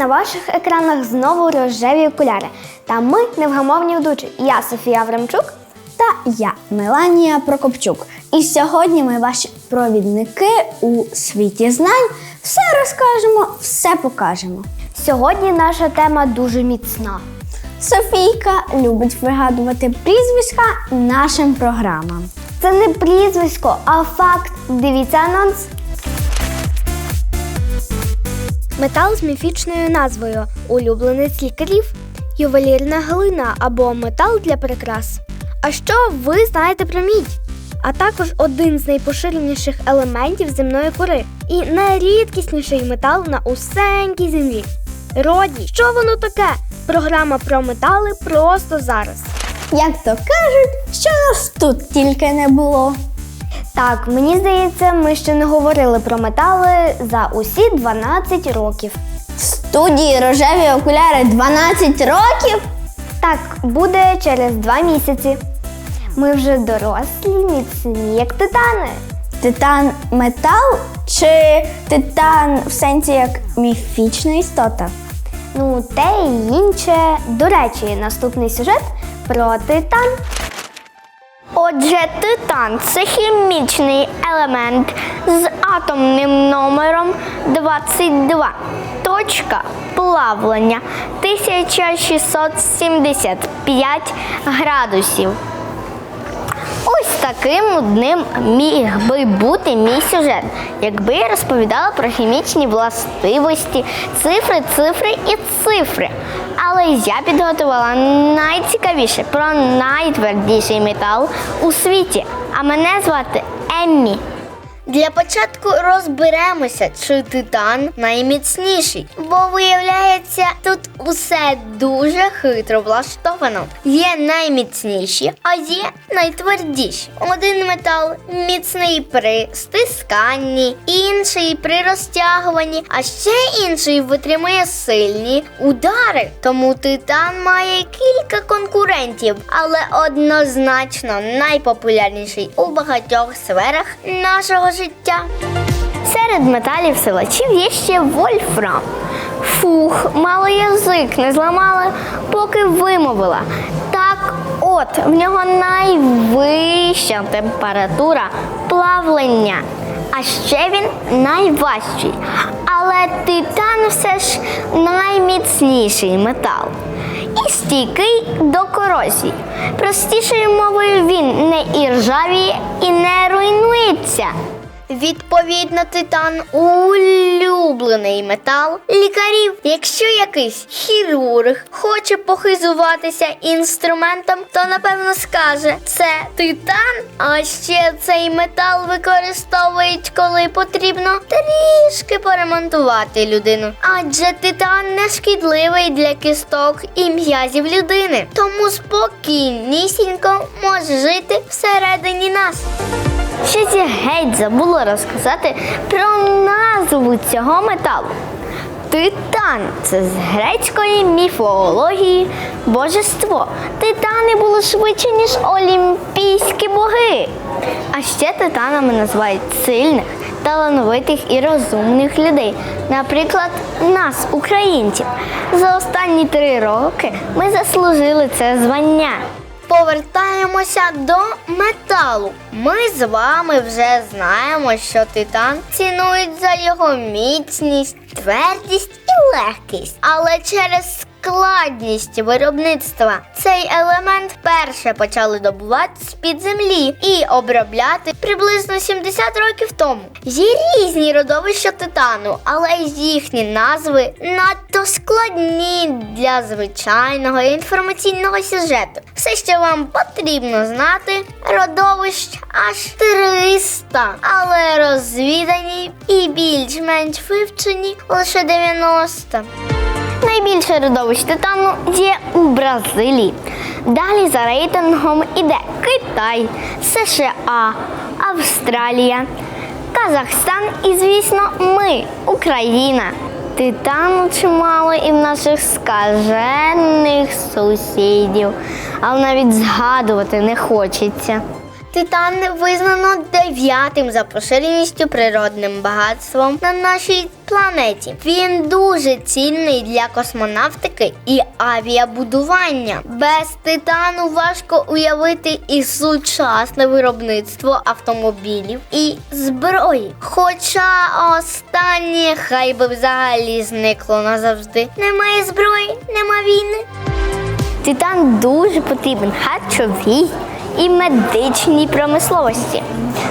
На ваших екранах знову рожеві окуляри. Та ми невгамовні ведучі. Я Софія Аврамчук. Та я Меланія Прокопчук. І сьогодні ми ваші провідники у світі знань. Все розкажемо, все покажемо. Сьогодні наша тема дуже міцна. Софійка любить вигадувати прізвиська нашим програмам. Це не прізвисько, а факт. Дивіться анонс. Метал з міфічною назвою Улюбленець лікарів, ювелірна глина або метал для прикрас. А що ви знаєте про мідь? А також один з найпоширеніших елементів земної кори і найрідкісніший метал на усенькій землі. Роді, що воно таке? Програма про метали просто зараз. Як то кажуть, що нас тут тільки не було. Так, мені здається, ми ще не говорили про метали за усі 12 років. В студії рожеві окуляри 12 років. Так, буде через два місяці. Ми вже дорослі, міцні, як титани. Титан метал чи титан в сенсі як міфічна істота? Ну, те і інше. До речі, наступний сюжет про титан. Отже, титан це хімічний елемент з атомним номером 22. Точка плавлення 1675 градусів. Таким одним міг би бути мій сюжет, якби я розповідала про хімічні властивості, цифри, цифри і цифри. Але я підготувала найцікавіше про найтвердіший метал у світі. А мене звати Еммі. Для початку розберемося, чи титан найміцніший, бо виявляється, тут усе дуже хитро влаштовано. Є найміцніші, а є найтвердіші. Один метал міцний при стисканні, інший при розтягуванні, а ще інший витримує сильні удари. Тому титан має кілька конкурентів, але однозначно найпопулярніший у багатьох сферах нашого життя. Серед металів силачів є ще вольфрам. Фух, мало язик не зламала, поки вимовила. Так от, в нього найвища температура плавлення, а ще він найважчий. Але титан все ж найміцніший метал і стійкий до корозії. Простішою мовою він не іржавіє і не руйнується. Відповідно, титан улюблений метал лікарів. Якщо якийсь хірург хоче похизуватися інструментом, то напевно скаже це титан. А ще цей метал використовують, коли потрібно трішки поремонтувати людину. Адже титан не шкідливий для кісток і м'язів людини. Тому спокійнісінько може жити всередині нас. Щось я геть забула розказати про назву цього металу. Титан це з грецької міфології божество. Титани були швидше, ніж олімпійські боги. А ще титанами називають сильних, талановитих і розумних людей. Наприклад, нас, українців. За останні три роки ми заслужили це звання. Повертаємося до металу. Ми з вами вже знаємо, що титан цінують за його міцність, твердість і легкість. Але через складність виробництва цей елемент перше почали добувати з-під землі і обробляти приблизно 70 років тому. Є різні родовища титану, але їхні назви надто складні для звичайного інформаційного сюжету. Все, що вам потрібно знати, родовищ аж 300, але розвідані і більш-менш вивчені лише 90. Найбільше родовищ титану є у Бразилії. Далі за рейтингом іде Китай, США, Австралія, Казахстан і, звісно, ми, Україна. Титану чимало і в наших скажених сусідів, але навіть згадувати не хочеться. Титан визнано дев'ятим за поширеністю природним багатством на нашій планеті. Він дуже цінний для космонавтики і авіабудування. Без титану важко уявити і сучасне виробництво автомобілів і зброї. Хоча останнє хай би взагалі зникло назавжди. Немає зброї, нема війни. Титан дуже потрібен харчовій і медичній промисловості.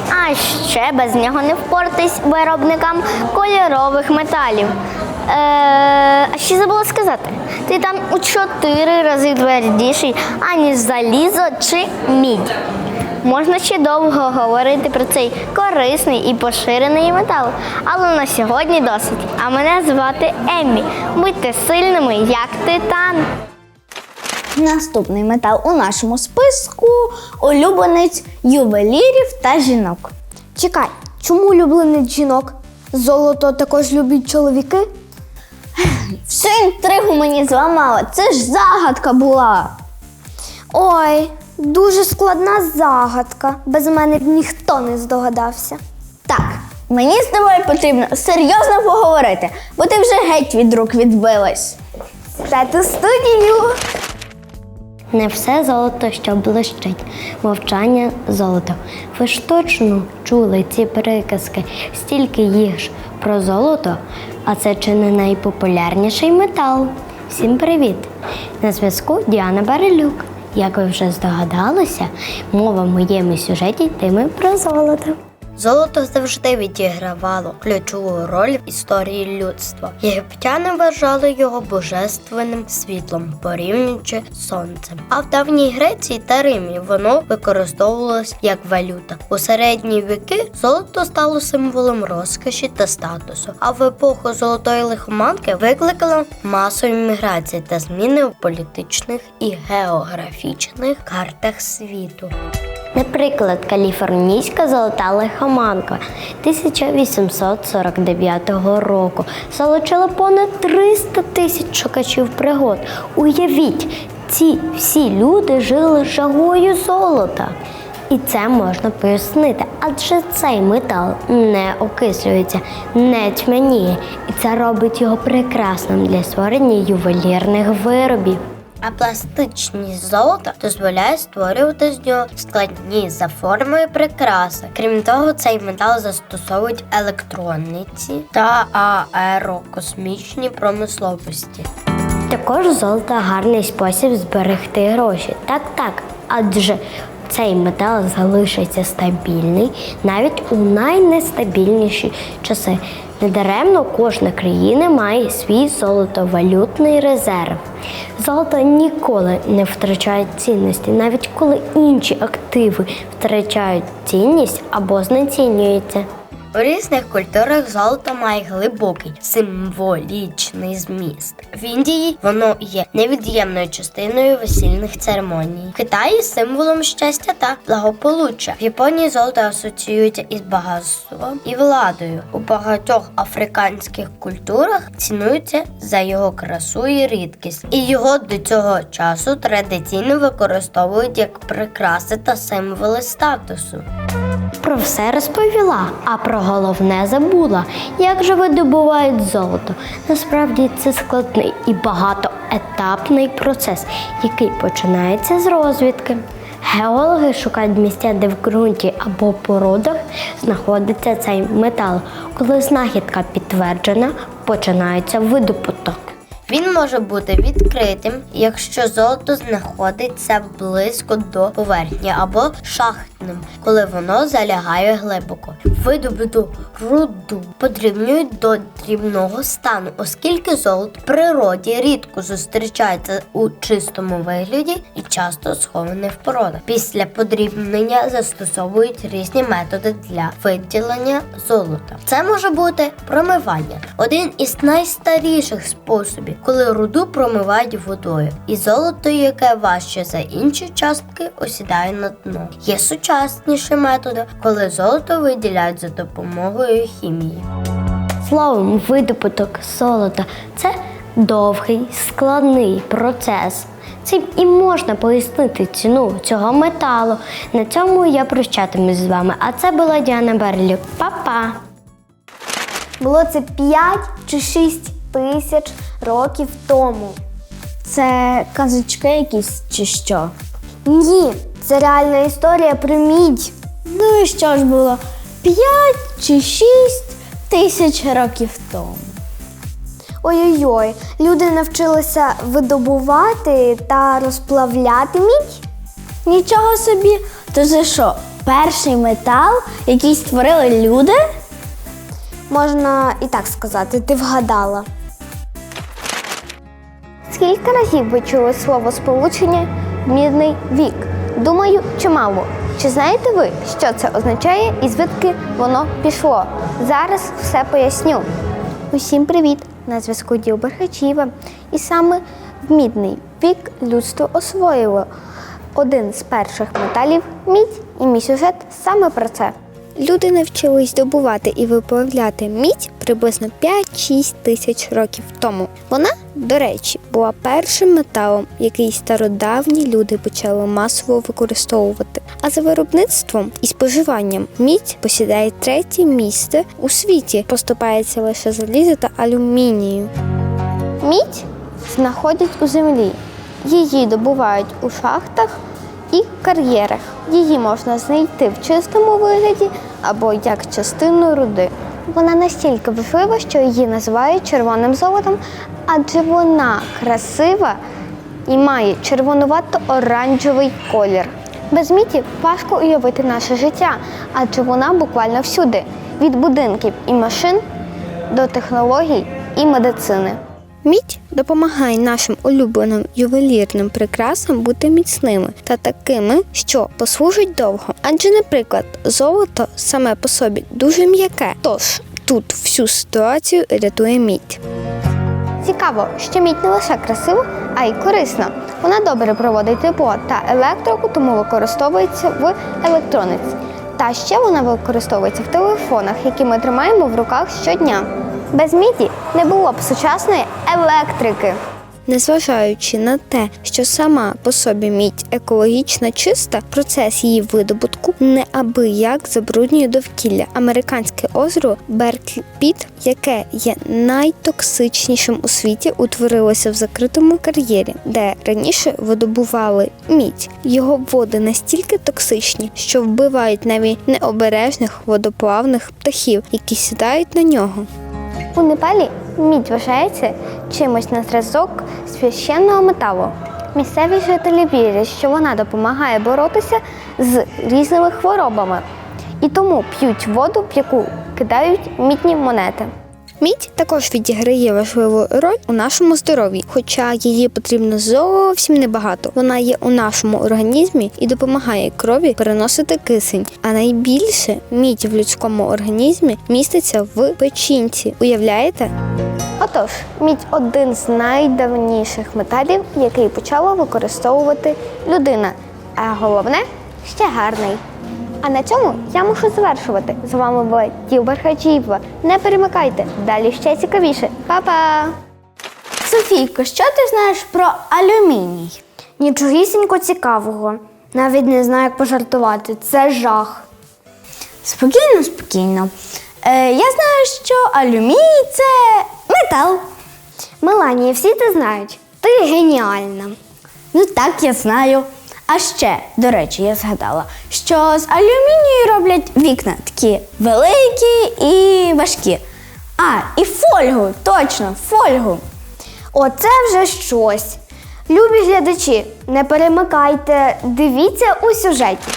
А ще без нього не впоратись виробникам кольорових металів. Е, а ще забула сказати, титан у чотири рази твердіший, аніж залізо чи мідь. Можна ще довго говорити про цей корисний і поширений метал, але на сьогодні досить. А мене звати Еммі. Будьте сильними, як титан. Наступний метал у нашому списку улюбленець ювелірів та жінок. Чекай, чому улюбленець жінок? Золото також люблять чоловіки? Всю інтригу мені зламала. Це ж загадка була. Ой, дуже складна загадка. Без мене б ніхто не здогадався. Так, мені з тобою потрібно серйозно поговорити, бо ти вже геть від рук відбилась. Тету студію. Не все золото, що блищить, мовчання золото. Ви ж точно чули ці приказки, стільки їх ж про золото, а це чи не найпопулярніший метал. Всім привіт! На зв'язку Діана Барелюк. Як ви вже здогадалися, мова в моєму сюжеті йтиме про золото. Золото завжди відігравало ключову роль в історії людства. Єгиптяни вважали його божественним світлом, порівнюючи з сонцем. А в давній Греції та Римі воно використовувалось як валюта. У середні віки золото стало символом розкоші та статусу. А в епоху золотої лихоманки викликало масові міграції та зміни в політичних і географічних картах світу. Наприклад, каліфорнійська золота лихоманка 1849 року залучила понад 300 тисяч шукачів пригод. Уявіть, ці всі люди жили жагою золота. І це можна пояснити, адже цей метал не окислюється, не тьмяніє, і це робить його прекрасним для створення ювелірних виробів. А пластичність золота дозволяє створювати з нього складні за формою прикраси. Крім того, цей метал застосовують в електроніці та аерокосмічній промисловості. Також золото гарний спосіб зберегти гроші. Так, так, адже цей метал залишиться стабільний навіть у найнестабільніші часи. Недаремно кожна країна має свій золотовалютний резерв. Золото ніколи не втрачає цінності, навіть коли інші активи втрачають цінність або знецінюються. У різних культурах золото має глибокий символічний зміст. В Індії воно є невід'ємною частиною весільних церемоній. В Китаї символом щастя та благополуччя. В Японії золото асоціюється із багатством і владою. У багатьох африканських культурах цінується за його красу і рідкість, і його до цього часу традиційно використовують як прикраси та символи статусу. Про все розповіла, а про головне забула. Як же видобувають золото? Насправді це складний і багатоетапний процес, який починається з розвідки. Геологи шукають місця, де в ґрунті або породах знаходиться цей метал. Коли знахідка підтверджена, починається видобуток. Він може бути відкритим, якщо золото знаходиться близько до поверхні, або шахтним, коли воно залягає глибоко. Видобуту руду подрібнюють до дрібного стану, оскільки золото в природі рідко зустрічається у чистому вигляді і часто сховане в породах. Після подрібнення застосовують різні методи для виділення золота. Це може бути промивання, один із найстаріших способів, коли руду промивають водою, і золото, яке важче за інші частки, осідає на дно. Є сучасніші методи, коли золото виділяють за допомогою хімії. Словом, видобуток золота це довгий, складний процес. Цим і можна пояснити ціну цього металу. На цьому я прощатимусь з вами. А це була Діана Берлі. Па-па! Було це 5 чи 6 тисяч років тому. Це казочки якісь чи що? Ні, це реальна історія про мідь. Ну і що ж було? П'ять чи шість тисяч років тому. Ой-ой-ой, люди навчилися видобувати та розплавляти мідь. Нічого собі. То це що, перший метал, який створили люди? Можна і так сказати, ти вгадала. Скільки разів ви чули слово сполучення мідний вік? Думаю, чимало. Чи знаєте ви, що це означає і звідки воно пішло? Зараз все поясню. Усім привіт! На зв'язку Діл Берхачіва. І саме в мідний вік людство освоїло один з перших металів мідь, і мій сюжет саме про це. Люди навчились добувати і виплавляти мідь приблизно 5-6 тисяч років тому. Вона, до речі, була першим металом, який стародавні люди почали масово використовувати. А за виробництвом і споживанням мідь посідає третє місце у світі. Поступається лише залізо та алюмінію. Мідь знаходять у землі. Її добувають у шахтах і кар'єрах. Її можна знайти в чистому вигляді або як частину руди. Вона настільки важлива, що її називають червоним золотом, адже вона красива і має червонувато-оранжевий колір. Без міді важко уявити наше життя, адже вона буквально всюди від будинків і машин до технологій і медицини. Мідь допомагає нашим улюбленим ювелірним прикрасам бути міцними та такими, що послужать довго. Адже, наприклад, золото саме по собі дуже м'яке. Тож тут всю ситуацію рятує мідь. Цікаво, що мідь не лише красива, а й корисна. Вона добре проводить тепло та електрику, тому використовується в електрониці. Та ще вона використовується в телефонах, які ми тримаємо в руках щодня. Без міді не було б сучасної електрики. Незважаючи на те, що сама по собі мідь екологічно чиста, процес її видобутку неабияк забруднює довкілля. Американське озеро Берклі Піт, яке є найтоксичнішим у світі, утворилося в закритому кар'єрі, де раніше видобували мідь. Його води настільки токсичні, що вбивають навіть необережних водоплавних птахів, які сідають на нього. У Непалі мідь вважається чимось на зразок священного металу. Місцеві жителі вірять, що вона допомагає боротися з різними хворобами і тому п'ють воду, в яку кидають мідні монети. Мідь також відіграє важливу роль у нашому здоров'ї, хоча її потрібно зовсім небагато. Вона є у нашому організмі і допомагає крові переносити кисень. А найбільше мідь в людському організмі міститься в печінці. Уявляєте? Отож, мідь один з найдавніших металів, який почала використовувати людина. А головне ще гарний. А на цьому я мушу завершувати. З вами була Тілбер Хаджієва. Не перемикайте, далі ще цікавіше. Па-па! Софійко, що ти знаєш про алюміній? Нічогісінько цікавого. Навіть не знаю, як пожартувати. Це жах. Спокійно, спокійно. Е, я знаю, що алюміній це метал. Меланія, всі це знають. Ти геніальна. Ну так, я знаю. А ще, до речі, я згадала, що з алюмінію роблять вікна такі великі і важкі. А, і фольгу, точно, фольгу. Оце вже щось. Любі глядачі, не перемикайте, дивіться у сюжеті.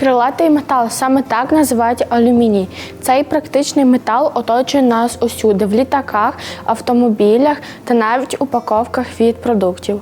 Крилатий метал саме так називають алюміній. Цей практичний метал оточує нас усюди в літаках, автомобілях та навіть упаковках від продуктів.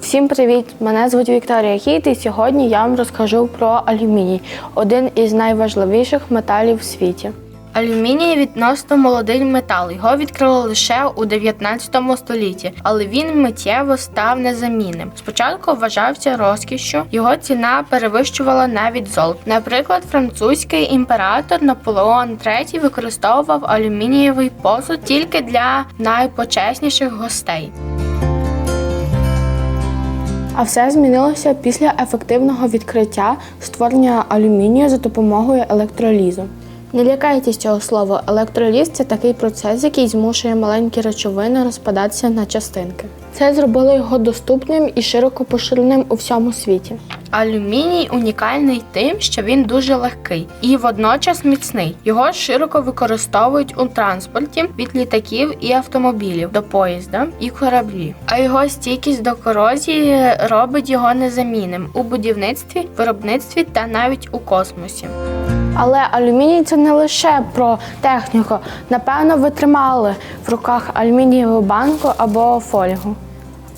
Всім привіт! Мене звуть Вікторія Хіт, і сьогодні я вам розкажу про алюміній один із найважливіших металів в світі. Алюміній відносно молодий метал. Його відкрили лише у 19 столітті, але він миттєво став незамінним. Спочатку вважався розкішшю, його ціна перевищувала навіть золото. Наприклад, французький імператор Наполеон III використовував алюмінієвий посуд тільки для найпочесніших гостей. А все змінилося після ефективного відкриття створення алюмінію за допомогою електролізу. Не лякайтесь цього слова. Електроліз це такий процес, який змушує маленькі речовини розпадатися на частинки. Це зробило його доступним і широко поширеним у всьому світі. Алюміній унікальний тим, що він дуже легкий і водночас міцний. Його широко використовують у транспорті від літаків і автомобілів до поїзда і кораблів. А його стійкість до корозії робить його незамінним у будівництві, виробництві та навіть у космосі. Але алюміній це не лише про техніку. Напевно, ви тримали в руках алюмінієву банку або фольгу.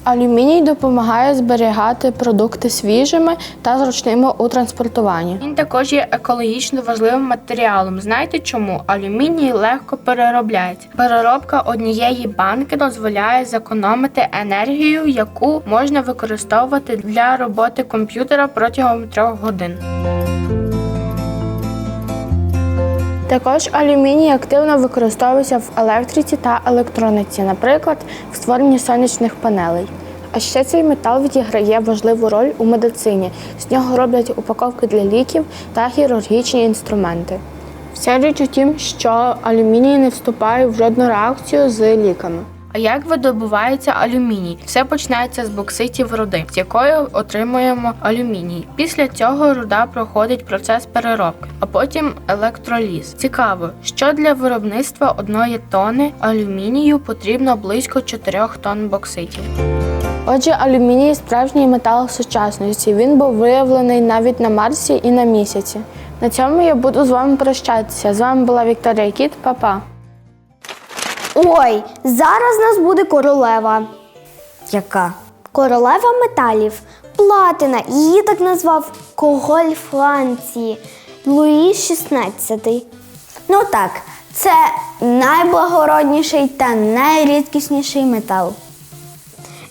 Алюміній допомагає зберігати продукти свіжими та зручними у транспортуванні. Він також є екологічно важливим матеріалом. Знаєте чому? Алюміній легко переробляється. Переробка однієї банки дозволяє зекономити енергію, яку можна використовувати для роботи комп'ютера протягом трьох годин. Також алюміній активно використовується в електриці та електрониці, наприклад, в створенні сонячних панелей. А ще цей метал відіграє важливу роль у медицині. З нього роблять упаковки для ліків та хірургічні інструменти. Вся річ у тім, що алюміній не вступає в жодну реакцію з ліками. Як видобувається алюміній? Все починається з бокситів руди, з якої отримуємо алюміній. Після цього руда проходить процес переробки, а потім електроліз. Цікаво, що для виробництва одної тони алюмінію потрібно близько 4 тонн бокситів. Отже, алюміній справжній метал сучасності. Він був виявлений навіть на Марсі і на місяці. На цьому я буду з вами прощатися. З вами була Вікторія Кіт. Па-па. Ой, зараз нас буде королева. Яка? Королева металів. Платина. Її так назвав Король Франції. Луї XVI. Ну так, це найблагородніший та найрідкісніший метал.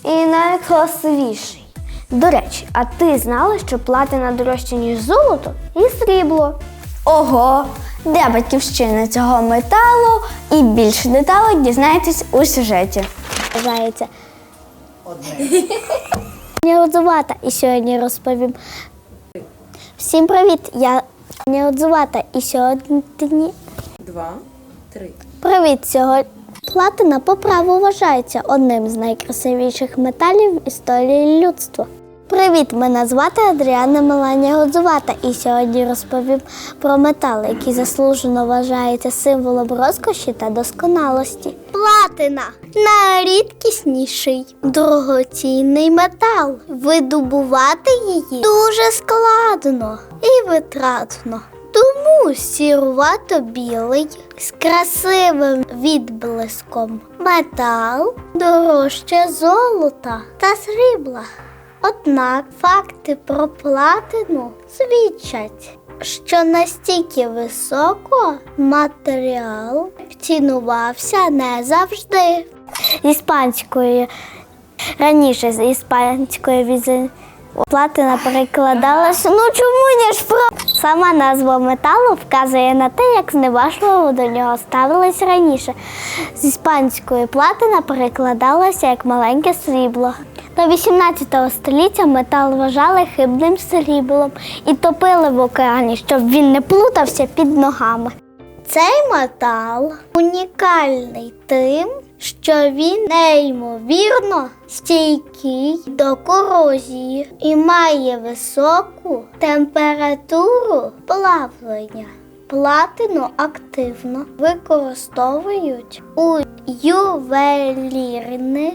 І найкрасивіший. До речі, а ти знала, що платина дорожча, ніж золото і срібло? Ого! Де батьківщина цього металу і більше деталей дізнаєтесь у сюжеті. Вважається. Я Отзувата і сьогодні розповім. Всім привіт! Я не Отзувата і сьогодні. Два, три. Привіт! Сьогодні платина по праву вважається одним з найкрасивіших металів в історії людства. Привіт! Мене звати Адріана Меланія Годзувата, і сьогодні розповім про метал, який заслужено вважається символом розкоші та досконалості. Платина найрідкісніший дорогоцінний метал. Видобувати її дуже складно і витратно. Тому сірувато-білий з красивим відблиском метал дорожче золота та срібла. Однак факти про платину свідчать, що настільки високо матеріал цінувався не завжди. З іспанської раніше з іспанської візи платина перекладалася. Ну чому не ж про сама назва металу вказує на те, як зневажливо до нього ставились раніше. З іспанської платина перекладалася як маленьке срібло. До 18 століття метал вважали хибним сріблом і топили в океані, щоб він не плутався під ногами. Цей метал унікальний тим, що він неймовірно стійкий до корозії і має високу температуру плавлення. Платину активно використовують у ювелірних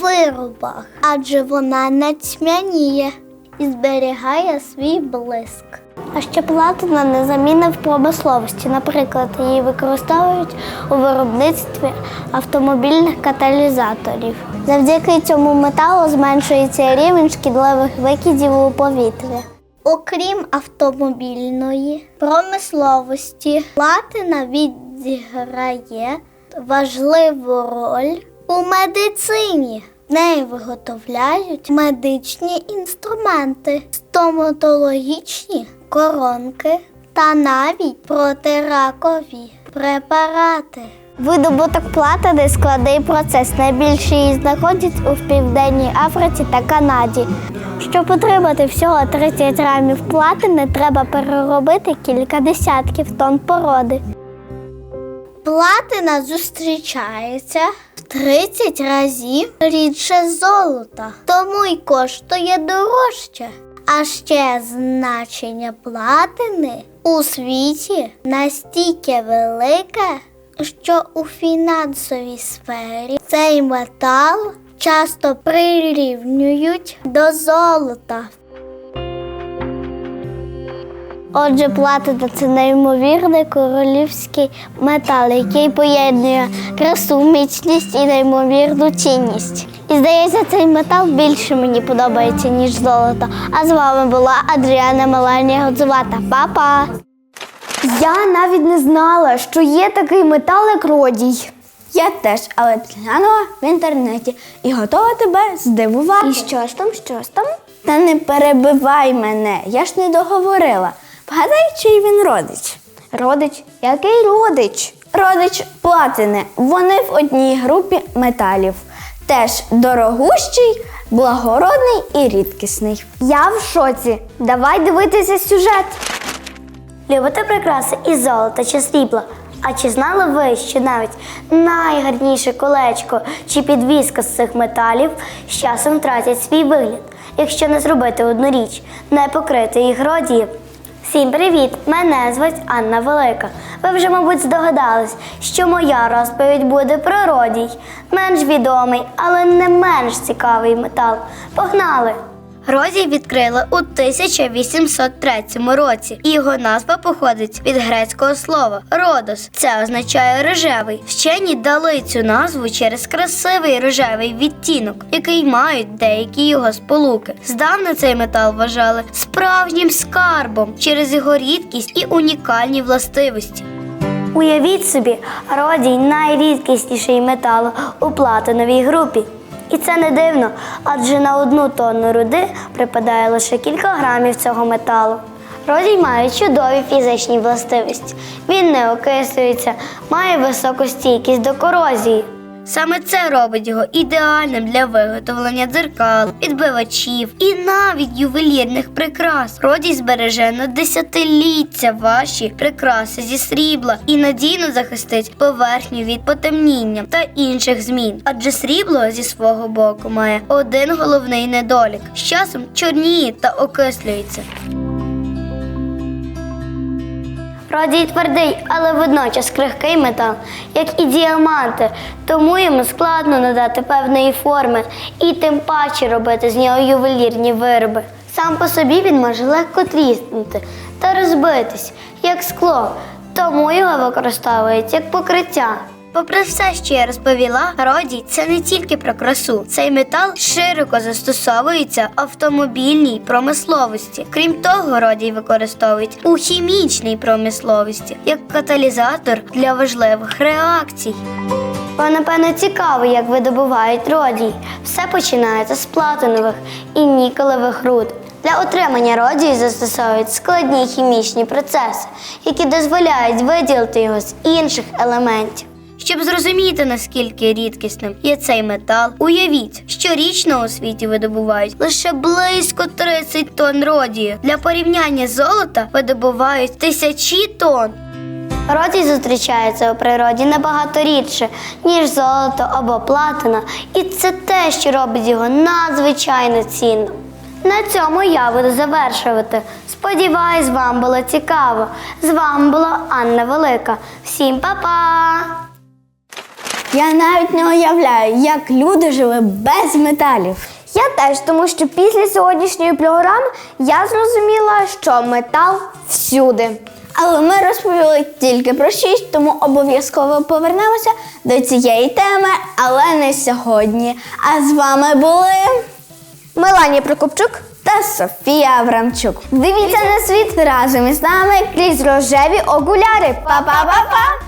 виробах, адже вона не тьмяніє і зберігає свій блиск. А ще платина незамінна в промисловості. Наприклад, її використовують у виробництві автомобільних каталізаторів. Завдяки цьому металу зменшується рівень шкідливих викидів у повітря. Окрім автомобільної промисловості, платина відіграє важливу роль у медицині. Неї виготовляють медичні інструменти, стоматологічні коронки та навіть протиракові препарати. Видобуток платини складний процес. Найбільше її знаходять у Південній Африці та Канаді. Щоб отримати всього 30 грамів платини, треба переробити кілька десятків тонн породи. Платина зустрічається в 30 разів рідше золота, тому й коштує дорожче. А ще значення платини у світі настільки велике, що у фінансовій сфері цей метал часто прирівнюють до золота. Отже, платина це неймовірний королівський метал, який поєднує красу, міцність і неймовірну цінність. І здається, цей метал більше мені подобається, ніж золото. А з вами була Адріана Меланія Годзувата. Па-па! Я навіть не знала, що є такий метал, як родій. Я теж, але глянула в інтернеті і готова тебе здивувати. І що ж там, що ж там? Та не перебивай мене, я ж не договорила. Вгадай, чий він родич. Родич? Який родич? Родич платини. Вони в одній групі металів. Теж дорогущий, благородний і рідкісний. Я в шоці. Давай дивитися сюжет. Любите прикраси із золота чи срібла? А чи знали ви, що навіть найгарніше колечко чи підвіска з цих металів з часом втратять свій вигляд, якщо не зробити одну річ, не покрити їх родієм? Всім привіт! Мене звуть Анна Велика. Ви вже, мабуть, здогадались, що моя розповідь буде про родій. Менш відомий, але не менш цікавий метал. Погнали! Родій відкрили у 1803 році, і його назва походить від грецького слова родос. Це означає рожевий. Вчені дали цю назву через красивий рожевий відтінок, який мають деякі його сполуки. Здавна цей метал вважали справжнім скарбом через його рідкість і унікальні властивості. Уявіть собі, родій найрідкісніший метал у платиновій групі. І це не дивно, адже на одну тонну руди припадає лише кілька грамів цього металу. Родій має чудові фізичні властивості. Він не окислюється, має високу стійкість до корозії. Саме це робить його ідеальним для виготовлення дзеркал, відбивачів і навіть ювелірних прикрас. Родій збереже на десятиліття ваші прикраси зі срібла і надійно захистить поверхню від потемніння та інших змін. Адже срібло зі свого боку має один головний недолік: з часом чорніє та окислюється. Родій твердий, але водночас крихкий метал, як і діаманти, тому йому складно надати певної форми і тим паче робити з нього ювелірні вироби. Сам по собі він може легко тріснути та розбитись, як скло, тому його використовують як покриття. Попри все, що я розповіла, родій це не тільки про красу. Цей метал широко застосовується в автомобільній промисловості. Крім того, родій використовують у хімічній промисловості як каталізатор для важливих реакцій. Вам, напевно, цікаво, як видобувають родій. Все починається з платинових і нікелевих руд. Для отримання родію застосовують складні хімічні процеси, які дозволяють виділити його з інших елементів. Щоб зрозуміти, наскільки рідкісним є цей метал, уявіть, що річно у світі видобувають лише близько 30 тонн родію. Для порівняння золота видобувають тисячі тонн. Родій зустрічається у природі набагато рідше, ніж золото або платина, і це те, що робить його надзвичайно цінним. На цьому я буду завершувати. Сподіваюсь, вам було цікаво. З вами була Анна Велика. Всім па-па! Я навіть не уявляю, як люди жили без металів. Я теж, тому що після сьогоднішньої програми я зрозуміла, що метал всюди. Але ми розповіли тільки про шість, тому обов'язково повернемося до цієї теми, але не сьогодні. А з вами були Меланія Прокопчук. та Софія Аврамчук. Дивіться на світ Разом із нами крізь рожеві окуляри. Па-па-па-па!